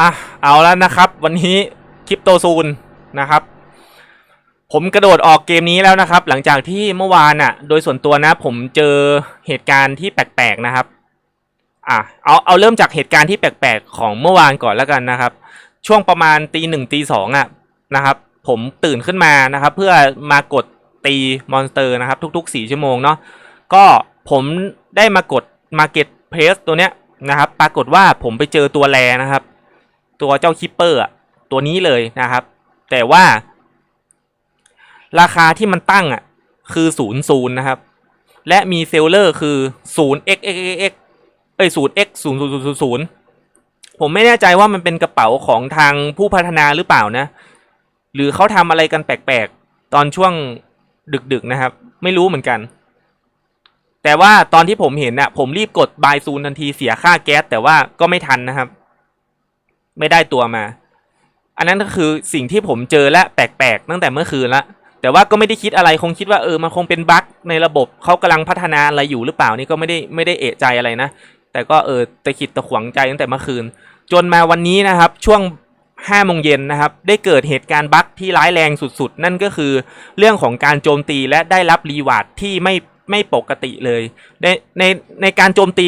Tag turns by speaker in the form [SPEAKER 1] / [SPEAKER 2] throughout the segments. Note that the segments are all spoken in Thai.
[SPEAKER 1] อะเอาแล้วนะครับ วันนี้คริปโตซูนนะครับ ผมกระโดดออกเกมนี้แล้วนะครับ หลังจากที่เมื่อวานอะ โดยส่วนตัวนะ ผมเจอเหตุการณ์ที่แปลกๆนะครับ อะเอาเอาเริ่มจากเหตุการณ์ที่แปลกๆของเมื่อวานก่อนแล้วกันนะครับ ช่วงประมาณตีหนึ่งตีสองอะนะครับ ผมตื่นขึ้นมานะครับ เพื่อมากดตีมอนสเตอร์นะครับ ทุกๆสี่ชั่วโมงเนาะก็ผมได้มากด Market Place ตัวเนี้ยนะครับ ปรากฏว่าผมไปเจอตัวแรนะครับ ตัวเจ้าคิปเปอร์ตัวนี้เลยนะครับ แต่ว่า ราคาที่มันตั้งอะคือศูนย์ศูนย์นะครับ และมีเซลเลอร์คือศูนย์ x x x x เอ้ยศูนย์ x ศูนย์ศูนย์ศูนย์ศูนย์ผมไม่แน่ใจว่ามันเป็นกระเป๋าของทางผู้พัฒนาหรือเปล่านะ หรือเขาทำอะไรกันแปลกๆ ตอนช่วงดึกๆนะครับ ไม่รู้เหมือนกัน แต่ว่าตอนที่ผมเห็นน่ะผมรีบกดบายซูนทันทีเสียค่าแก๊สแต่ว่าก็ไม่ทันนะครับ ไม่ได้ตัวมา อันนั้นก็คือสิ่งที่ผมเจอและแปลกๆตั้งแต่เมื่อคืนละแต่ว่าก็ไม่ได้คิดอะไรคงคิดว่าเออมันคงเป็นบั๊กในระบบเขากำลังพัฒนาอะไรอยู่หรือเปล่านี่ก็ไม่ได้ไม่ได้เอะใจอะไรนะ แต่ก็เออตะขิดตะขวงใจตั้งแต่เมื่อคืน จนมาวันนี้นะครับ ช่วงห้าโมงเย็นนะครับ ได้เกิดเหตุการณ์บั๊กที่ร้ายแรงสุดๆ นั่นก็คือเรื่องของการโจมตีและได้รับรีวาร์ดที่ไม่ไม่ปกติเลยในในในการโจมตี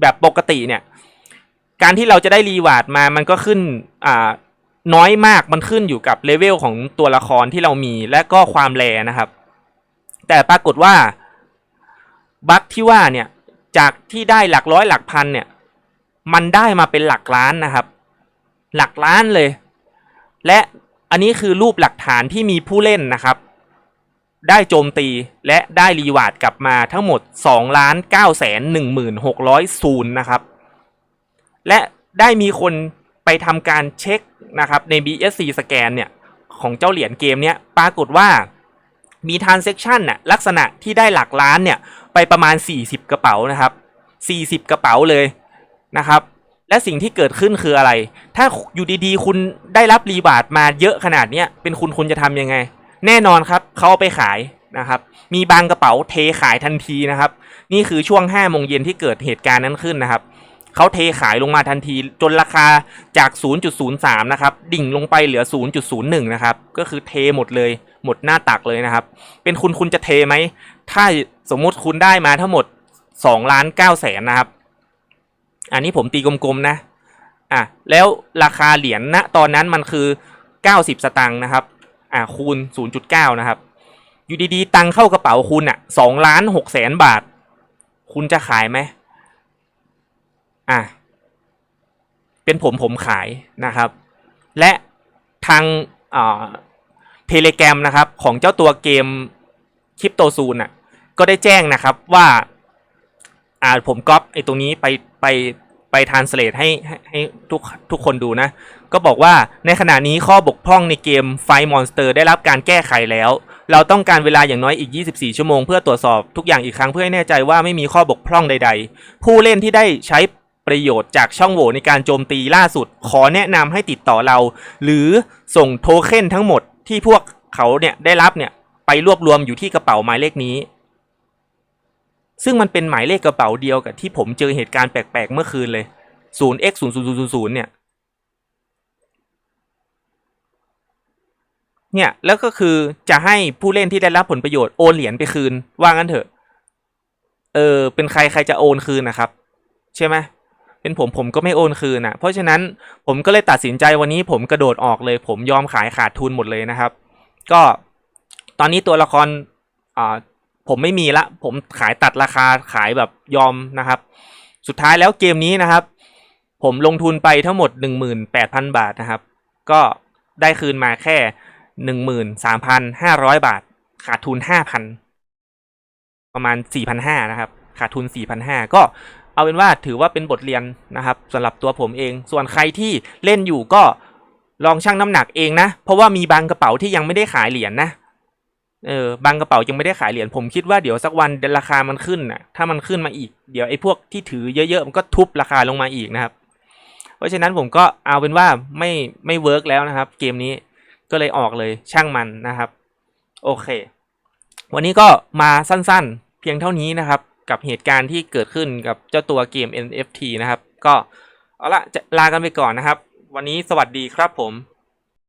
[SPEAKER 1] แบบปกติเนี่ย การที่เราจะได้รีวาร์ดมามันก็ขึ้นอ่าน้อยมากมันขึ้นอยู่กับเลเวลของตัวละครที่เรามีและก็ความแรนะครับ แต่ปรากฏว่าบั๊กที่ว่าเนี่ยจากที่ได้หลักร้อยหลักพันเนี่ยมันได้มาเป็นหลักล้านนะครับ หลักล้านเลย และอันนี้คือรูปหลักฐานที่มีผู้เล่นนะครับ ได้โจมตีและได้รีวาร์ดกลับมาทั้งหมด2ล้าน9แสน16,600ศูนย์นะครับ และได้มีคนไปทำการเช็คนะครับใน BSC สแกนเนี่ยของเจ้าเหรียญเกมเนี้ยปรากฏว่ามี transaction น่ะลักษณะที่ได้หลักล้านเนี่ยไปประมาณ 40 กระเป๋านะครับ 40 กระเป๋าเลยนะครับ และสิ่งที่เกิดขึ้นคืออะไร ถ้าอยู่ดีๆ คุณได้รับรีบาร์ดมาเยอะขนาดเนี้ยเป็นคุณคุณจะทำยังไง แน่นอนครับเขาเอาไปขายนะครับ มีบางกระเป๋าเทขายทันทีนะครับ นี่คือช่วง5โมงเย็นที่เกิดเหตุการณ์นั้นขึ้นนะครับ เขาเทขายลงมาทันทีจนราคาจาก 0.03 นะครับ ดิ่งลงไปเหลือ 0.01 นะครับ ก็คือเทหมดเลยหมดหน้าตักเลยนะครับ เป็นคุณคุณจะเทไหม ถ้าสมมุติคุณได้มาทั้งหมด2ล้าน9แสนนะครับ อันนี้ผมตีกลมๆนะ อะ แล้วราคาเหรียญณตอนนั้นมันคือ 90 สตางค์นะครับ อะคูณ 0.9 นะครับ อยู่ดีๆ ตังเข้ากระเป๋าคุณอะ2ล้าน6แสนบาท คุณจะขายไหม อะเป็นผมผมขายนะครับ และทางเทเลแกรมนะครับ ของเจ้าตัวเกมคริปโตซูนอะก็ได้แจ้งนะครับว่าอ่าผมก๊อปไอ้ตรงนี้ไปไปไปทานสเลทให้ให้ให้ทุกทุกคนดูนะ ก็บอกว่าในขณะนี้ข้อบกพร่องในเกมไฟมอนสเตอร์ได้รับการแก้ไขแล้ว เราต้องการเวลาอย่างน้อยอีก 24 ชั่วโมงเพื่อตรวจสอบทุกอย่างอีกครั้งเพื่อให้แน่ใจว่าไม่มีข้อบกพร่องใด ๆ ผู้เล่นที่ได้ใช้ ประโยชน์จากช่องโหว่ในการโจมตีล่าสุด ขอแนะนำให้ติดต่อเรา หรือส่งโทเค็นทั้งหมดที่พวกเขาเนี่ยได้รับเนี่ยไปรวบรวมอยู่ที่กระเป๋าหมายเลขนี้ ซึ่งมันเป็นหมายเลขกระเป๋าเดียวกับที่ผมเจอเหตุการณ์แปลกๆ เมื่อคืนเลย 0x 0 0 0 0 0เนี่ย เนี่ย แล้วก็คือจะให้ผู้เล่นที่ได้รับผลประโยชน์โอนเหรียญไปคืน ว่างั้นเถอะ เออ เป็นใครใครจะโอนคืนนะครับ ใช่ไหม เป็นผมผมก็ไม่โอนคืนนะเพราะฉะนั้นผมก็เลยตัดสินใจวันนี้ผมกระโดดออกเลย ผมยอมขายขาดทุนหมดเลยนะครับ ก็ตอนนี้ตัวละครอ่าผมไม่มีละ ผมขายตัดราคาขายแบบยอมนะครับ สุดท้ายแล้วเกมนี้นะครับ ผมลงทุนไปทั้งหมด 18,000 บาทนะครับ ก็ได้คืนมาแค่ 13,500 บาท ขาดทุน 5,000 ประมาณ 4,500 นะครับ ขาดทุน 4,500 ก็ เอาเป็นว่าถือว่าเป็นบทเรียนนะครับสำหรับตัวผมเอง ส่วนใครที่เล่นอยู่ก็ลองชั่งน้ำหนักเองนะ เพราะว่ามีบางกระเป๋าที่ยังไม่ได้ขายเหรียญนะเออบางกระเป๋ายังไม่ได้ขายเหรียญผมคิดว่าเดี๋ยวสักวันราคามันขึ้นน่ะถ้ามันขึ้นมาอีกเดี๋ยวไอ้พวกที่ถือเยอะๆมันก็ทุบราคาลงมาอีกนะครับ เพราะฉะนั้นผมก็เอาเป็นว่าไม่ไม่เวิร์กแล้วนะครับ เกมนี้ก็เลยออกเลยช่างมันนะครับ โอเค วันนี้ก็มาสั้นๆ เพียงเท่านี้นะครับ กับเหตุการณ์ที่เกิดขึ้นกับเจ้าตัวเกม NFT นะครับ ก็เอาละจะลากันไปก่อนนะครับ วันนี้สวัสดีครับผม